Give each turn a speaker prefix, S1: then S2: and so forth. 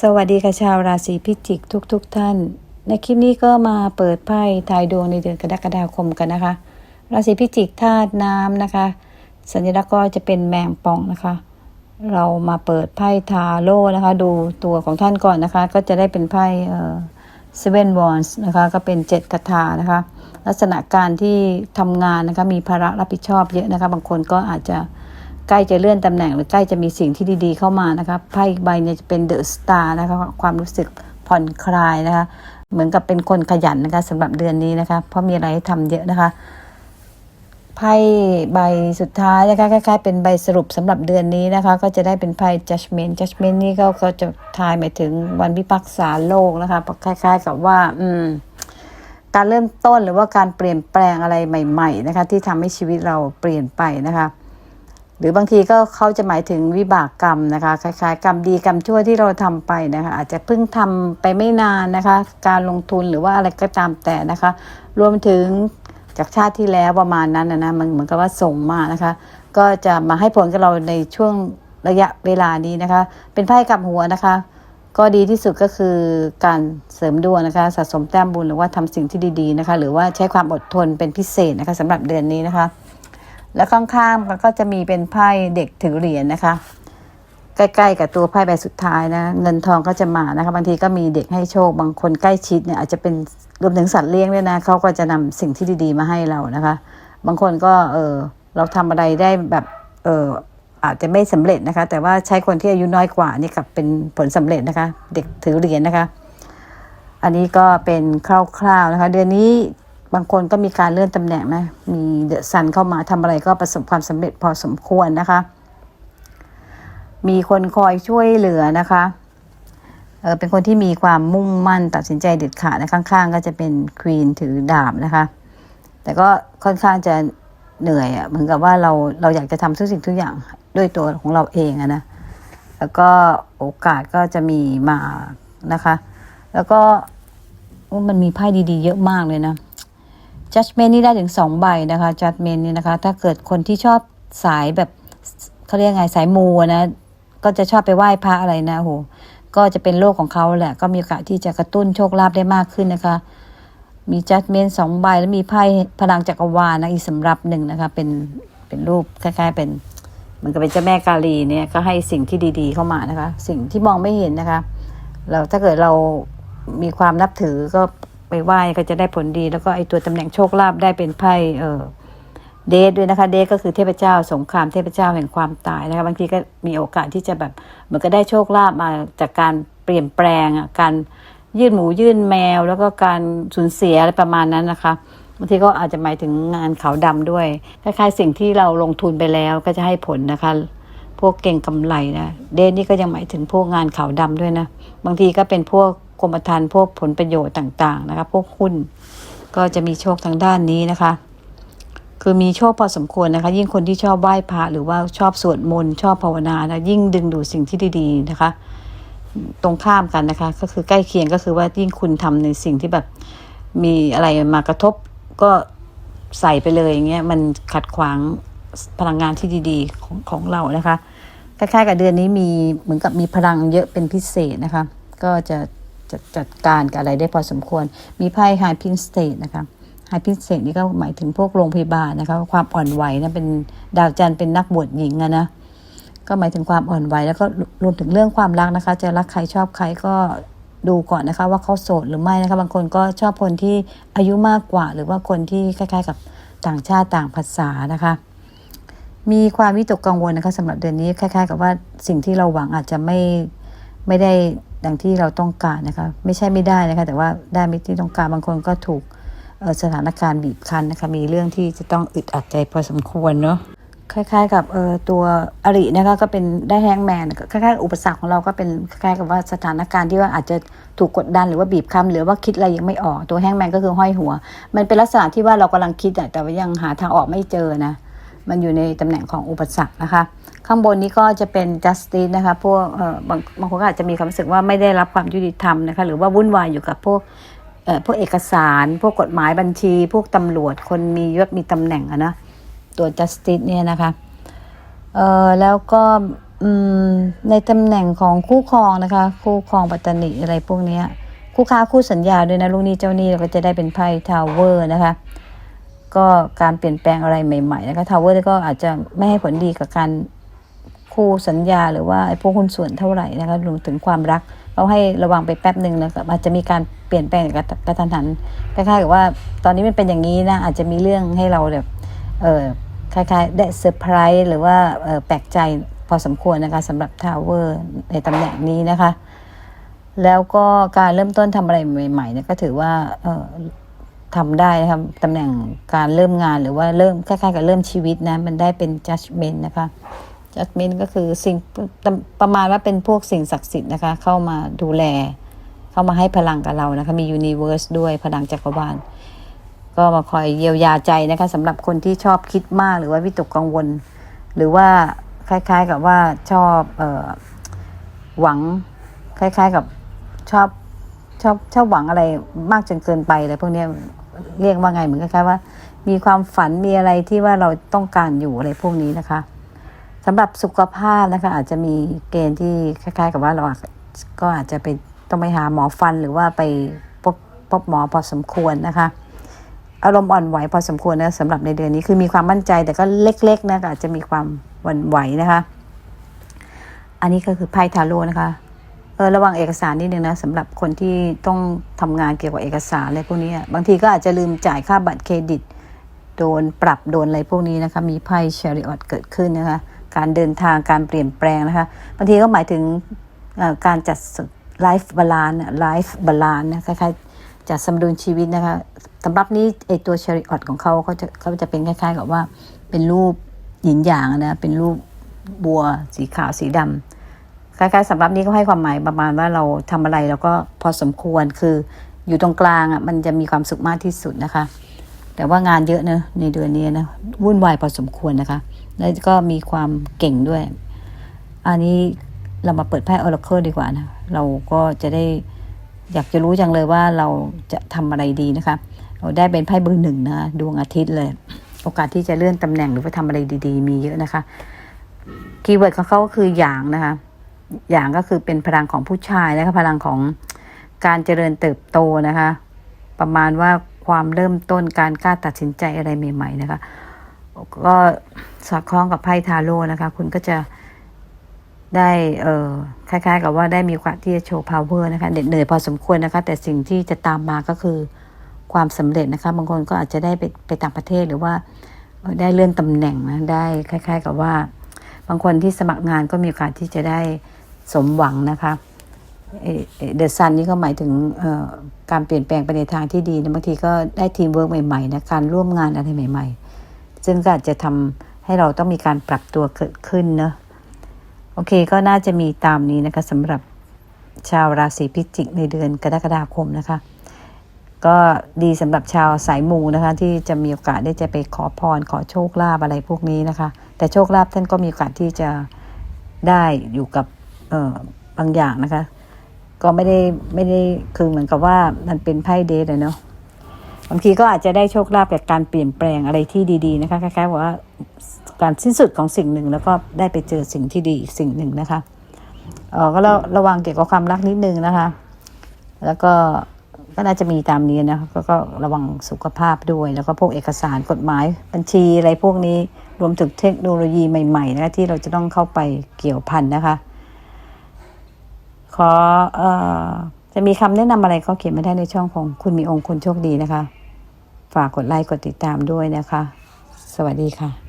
S1: สวัสดีค่ะชาวราศีพิจิกทุกๆทท่าน ในคลิปนี้ก็มาเปิดไพ่ทายดวงในเดือนกรกฎาคมกันนะคะ ราศีพิจิกธาตุน้ำนะคะ สัญลักษณ์ก็จะเป็นแมงป่องนะคะ เรามาเปิดไพ่ทาโร่นะคะ ดูตัวของท่านก่อนนะคะ ก็จะได้เป็นไพ่เอ่อ Seven Wands นะคะก็เป็นเจ็ดคาถานะคะ ลักษณะการที่ทำงานนะคะมีภาระรับผิดชอบเยอะนะคะ บางคนก็อาจจะ ใกล้จะเลื่อนตำแหน่ง หรือใกล้จะมีสิ่งที่ดีๆเข้ามานะคะไพ่อีกใบเนี่ยจะเป็นเดอะสตาร์นะคะความรู้สึกผ่อนคลายนะคะเหมือนกับเป็นคนขยันนะคะสำหรับเดือนนี้นะคะเพราะมีอะไรให้ทำเยอะนะคะไพ่ใบสุดท้ายนะคะคล้ายๆเป็นใบสรุปสำหรับเดือนนี้นะคะ ก็จะได้เป็นไพ่ judgment judgment นี่ก็จะทายหมายถึงวันพิพากษาโลกนะคะคล้าย ๆ กับว่า อืม การเริ่มต้นหรือว่าการเปลี่ยนแปลงอะไรใหม่ ๆ นะคะ ที่ทำให้ชีวิตเราเปลี่ยนไปนะคะ หรือบางทีก็เขาจะหมายถึงวิบากกรรมนะคะคล้ายๆกรรมดีกรรมชั่วที่เราทำไปนะคะ อาจจะเพิ่งทำไปไม่นานนะคะ การลงทุนหรือว่าอะไรก็ตามแต่นะคะ รวมถึงจากชาติที่แล้วประมาณนั้นนะนะมันเหมือนกับว่าส่งมานะคะ ก็จะมาให้ผลกับเราในช่วงระยะเวลานี้นะคะ เป็นไพ่กับหัวนะคะ ก็ดีที่สุดก็คือการเสริมดวงนะคะสะสมแต้มบุญหรือว่าทำสิ่งที่ดีๆนะคะ หรือว่าใช้ความอดทนเป็นพิเศษนะคะสำหรับเดือนนี้นะคะ แล้วข้างๆมันก็จะมีเป็นไพ่เด็กถือเหรียญนะคะ ใกล้ๆกับตัวไพ่ใบสุดท้ายนะ เงินทองก็จะมานะคะ บางทีก็มีเด็กให้โชคบางคนใกล้ชิดเนี่ยอาจจะเป็นรวมถึงสัตว์เลี้ยงด้วยนะเขาก็จะนำสิ่งที่ดีๆมาให้เรานะคะ บางคนก็เออเราทำอะไรได้แบบเอออาจจะไม่สำเร็จนะคะ แต่ว่าใช้คนที่อายุน้อยกว่านี่กลับเป็นผลสำเร็จนะคะ เด็กถือเหรียญนะคะ อันนี้ก็เป็นคร่าวๆนะคะ เดือนนี้ บางคนก็มีการเลื่อนตำแหน่งนะมีเดอะซันเข้ามาทำอะไรก็ประสบความสำเร็จพอสมควรนะคะ มีคนคอยช่วยเหลือนะคะเออเป็นคนที่มีความมุ่งมั่นตัดสินใจเด็ดขาดนะข้างๆ ก็จะเป็นควีนถือดาบนะคะ แต่ก็ค่อนข้างจะเหนื่อยอะ่ะเหมือนกับว่าเราเราอยากจะทำทุกสิ่งทุกอย่างด้วยตัวของเราเองอะนะแล้วก็โอกาสก็จะมีมานะคะ แล้วก็มันมีไพ่ดีๆ เยอะมากเลยนะ judgment นี่ได้ถึงสองใบนะคะ judgment นี่นะคะ ถ้าเกิดคนที่ชอบสายแบบเขาเรียกไงสายมูนะ ก็จะชอบไปไหว้พระอะไรนะโหก็จะเป็นโลกของเขาแหละ ก็มีโอกาสที่จะกระตุ้นโชคลาภได้มากขึ้นนะคะ มี judgment สองใบแล้วมีไพ่พลังจักรวาลนะอีกสำรับหนึ่งนะคะ เป็นเป็นรูปคล้ายๆ เป็นเหมือนกับเป็นเจ้าแม่กาลีเนี่ยก็ให้สิ่งที่ดีๆเข้ามานะคะ สิ่งที่มองไม่เห็นนะคะ เราถ้าเกิดเรามีความนับถือก็ ไปไหว้ก็จะได้ผลดี แล้วก็ไอตัวตำแหน่งโชคลาภได้เป็นไพ่เออเดทด้วยนะคะเดทก็คือเทพเจ้าสงครามเทพเจ้าแห่งความตายนะคะบางทีก็มีโอกาสที่จะแบบเหมือนก็ได้โชคลาภมาจากการเปลี่ยนแปลงอะการยื่นหมูยื่นแมว แล้วก็การสูญเสียอะไรประมาณนั้นนะคะบางทีก็อาจจะหมายถึงงานขาวดำด้วยคล้ายๆสิ่งที่เราลงทุนไปแล้วก็จะให้ผลนะคะ พวกเก่งกำไรนะเดนนี่ก็ยังหมายถึงพวกงานขาวดำด้วยนะ บางทีก็เป็นพวก กรมธรรม์พวกผลประโยชน์ต่าง ๆ นะคะ พวกหุ้นก็จะมีโชคทางด้านนี้นะคะ คือมีโชคพอสมควรนะคะ ยิ่งคนที่ชอบไหว้พระหรือว่าชอบสวดมนต์ชอบภาวนานะยิ่งดึงดูดสิ่งที่ดีๆนะคะ ตรงข้ามกันนะคะ ก็คือใกล้เคียงก็คือว่ายิ่งคุณทำในสิ่งที่แบบมีอะไรมากระทบก็ใส่ไปเลยอย่างเงี้ยมันขัดขวางพลังงานที่ดีๆของของเรานะคะคล้ายๆกับเดือนนี้มีเหมือนกับมีพลังเยอะเป็นพิเศษนะคะ ก็จะ จ,จัดการกับอะไรได้พอสมควร มีไพ่ High p i n State นะคะ High p i n State นี่ก็หมายถึงพวกโรงพยาบาลนะคะความอ่อนไหวนะเป็นดาวจันทร์เป็นนักบวชหญิงอะนะก็หมายถึงความอ่อนไหวแล้วก็รวมถึงเรื่องความรักนะคะ จะรักใครชอบใครก็ดูก่อนนะคะว่าเขาโสดหรือไม่นะคะบางคนก็ชอบคนที่อายุมากกว่า หรือว่าคนที่คล้ายๆ กับต่างชาติต่างภาษานะคะ มีความวิตกกังวลนะคะสำหรับเดือนนี้คล้าย ๆ กับว่าสิ่งที่เราหวังอาจจะไม่ไม่ได้ ดังที่เราต้องการนะคะไม่ใช่ไม่ได้นะคะแต่ว่าได้ไม่ที่ต้องการบางคนก็ถูกสถานการณ์บีบคั้นนะคะมีเรื่องที่จะต้องอึดอัดใจพอสมควรเนาะคล้าย ๆ กับเออตัวอรินะคะก็เป็นได้แฮงแมนคล้ายๆอุปสรรคของเราก็เป็นคล้ายๆกับว่าสถานการณ์ที่ว่าอาจจะถูกกดดันหรือว่าบีบคั้นหรือว่าคิดอะไรยังไม่ออกตัวแฮงแมนก็คือห้อยหัว มันเป็นลักษณะที่ว่าเรากำลังคิดแต่ว่ายังหาทางออกไม่เจอนะ มันอยู่ในตำแหน่งของอุปสรรคนะคะ ข้างบนนี้ก็จะเป็น justice นะคะพวกบางบางคนอาจจะมีความรู้สึกว่าไม่ได้รับความยุติธรรมนะคะหรือว่าวุ่นวายอยู่กับพวกพวกเอกสาร พวกกฎหมายบัญชี พวกตำรวจคนมียศมีตำแหน่งอะนะตัว justice เนี่ยนะคะเอ่อแล้วก็ในตำแหน่งของคู่ครองนะคะ คู่ครองปัตตานีอะไรพวกนี้คู่ค้าคู่สัญญาด้วยนะลูกนี้เจ้านี้เราก็จะได้เป็นไพ่ทาวเวอร์นะคะ ก็การเปลี่ยนแปลงอะไรใหม่ๆนะคะทาวเวอร์ก็อาจจะไม่ให้ผลดีกับการคู่สัญญาหรือว่าไอ้พวกหุ้นส่วนเท่าไหร่นะคะรวมถึงความรักเราให้ระวังไปแป๊บหนึ่งนะครับอาจจะมีการเปลี่ยนแปลงกระกระทันหันคล้ายๆกับว่าตอนนี้มันเป็นอย่างนี้นะ อาจจะมีเรื่องให้เราแบบเออคล้ายๆได้เซอร์ไพรส์หรือว่าเออแปลกใจพอสมควรนะคะสำหรับทาวเวอร์ในตำแหน่งนี้นะคะ แล้วก็การเริ่มต้นทำอะไรใหม่ๆเนี่ยก็ถือว่าเออ ทำได้นะครับตำแหน่งการเริ่มงานหรือว่าเริ่มคล้ายๆกับเริ่มชีวิตนะมันได้เป็น judgment นะคะ judgment ก็คือสิ่งประมาณว่าเป็นพวกสิ่งศักดิ์สิทธิ์นะคะ เข้ามาดูแล เข้ามาให้พลังกับเรานะคะ มี universe ด้วยพลังจักรวาลก็มาคอยเยียวยาใจนะคะสำหรับคนที่ชอบคิดมากหรือว่าวิตกกังวล หรือว่าคล้ายๆกับว่าชอบเออหวังคล้าย ๆกับชอบชอบชอบหวังอะไรมากจนเกินไปอะไรพวกนี้ เรียกว่าไงเหมือนคล้ายๆว่า มีความฝันมีอะไรที่ว่าเราต้องการอยู่อะไรพวกนี้นะคะสำหรับสุขภาพนะคะ อาจจะมีเกณฑ์ที่คล้าย ๆ กับว่าเราก็อาจจะไปต้องไปหาหมอฟันหรือว่าไปพบพบหมอพอสมควรนะคะอารมณ์อ่อนไหวพอสมควรนะสำหรับในเดือนนี้คือมีความมั่นใจแต่ก็เล็กๆนะอาจจะมีความหวั่นไหวนะคะ อันนี้ก็คือไพ่ทาโร่นะคะ ออระวังเอกสารนิดนึงนะสำหรับคนที่ต้องทำงานเกี่ยวกับเอกสารอะไรพวกนี้บางทีก็อาจจะลืมจ่ายค่าบัตรเครดิต โดนปรับโดนอะไรพวกนี้นะคะ มีไพ่ชาริออตเกิดขึ้นนะคะ การเดินทางการเปลี่ยนแปลงนะคะ บางทีก็หมายถึงการจัดไลฟ์บาลานไลฟ์บาลานนะคล้ายๆจัดสมดุลชีวิตนะคะสำหรับนี้ไอตัวชาริออตของเขาเขาจะเขาจะเป็นคล้ายๆ กับว่าเป็นรูปหยินหยางนะเป็นรูปบัวสีขาวสีดำ คล้ายๆสำหรับนี้ก็ให้ความหมายประมาณว่าเราทำอะไรเราก็พอสมควรคืออยู่ตรงกลางอะมันจะมีความสุขมากที่สุดนะคะ แต่ว่างานเยอะเนะในเดือนนี้นะวุ่นวายพอสมควรนะคะ แล้วก็มีความเก่งด้วย อันนี้เรามาเปิดไพ่ออร์เคิลดีกว่านะเราก็จะได้อยากจะรู้จังเลยว่าเราจะทำอะไรดีนะคะ เราได้เป็นไพ่เบอร์หนึ่งนะดวงอาทิตย์เลย โอกาสที่จะเลื่อนตำแหน่งหรือว่าทำอะไรดี ๆ มีเยอะนะคะคีย์เวิร์ดของเขาก็คืออย่างนะคะ อย่างก็คือเป็นพลังของผู้ชายนะคะพลังของการเจริญเติบโตนะคะ ประมาณว่าความเริ่มต้นการกล้าตัดสินใจอะไรใหม่ ๆ นะคะ ก็สอดคล้องกับไพ่ทาโร่นะคะ คุณก็จะได้เออคล้าย ๆ กับว่าได้มีโอกาสที่จะโชว์ power นะคะเด็ดเหนื่อยพอสมควรนะคะ แต่สิ่งที่จะตามมาก็คือความสำเร็จนะคะ บางคนก็อาจจะได้ไปไปต่างประเทศหรือว่าได้เลื่อนตำแหน่งนะได้คล้าย ๆ กับว่า บางคนที่สมัครงานก็มีโอกาสที่จะได้ สมหวังนะคะเดอะซันนี่ก็หมายถึงการเปลี่ยนแปลงไปในทางที่ดีนะบางทีก็ได้ทีมเวิร์กใหม่ๆนะการร่วมงานอะไรใหม่ ๆ ซึ่งก็อาจจะทำให้เราต้องมีการปรับตัวเกิดขึ้นเนะโอเคก็น่าจะมีตามนี้นะคะสำหรับชาวราศีพิจิกในเดือนกรกฎาคมนะคะ ก็ดีสำหรับชาวสายมูนะคะที่จะมีโอกาสได้จะไปขอพรขอโชคลาภอะไรพวกนี้นะคะ แต่โชคลาภท่านก็มีโอกาสที่จะได้อยู่กับ บางอย่างนะคะ ก็ไม่ได้ไม่ได้คือเหมือนกับว่ามันเป็นไพ่เดทเลยเนาะบางทีก็อาจจะได้โชคลาภจากการเปลี่ยนแปลงอะไรที่ดีๆนะคะคล้ายๆว่าการสิ้นสุดของสิ่งหนึ่งแล้วก็ได้ไปเจอสิ่งที่ดีอีกสิ่งหนึ่งนะคะเออก็ระระวังเกี่ยวกับความรักนิดนึงนะคะ แล้วก็ก็น่าจะมีตามนี้นะก็ก็ระวังสุขภาพด้วย แล้วก็พวกเอกสารกฎหมายบัญชีอะไรพวกนี้รวมถึงเทคโนโลยีใหม่ๆนะคะที่เราจะต้องเข้าไปเกี่ยวพันนะคะ ขอเอ่อจะมีคำแนะนำอะไรก็เขียนมาได้ในช่องของคุณมีองค์คุณโชคดีนะคะ ฝากกดไลค์กดติดตามด้วยนะคะ สวัสดีค่ะ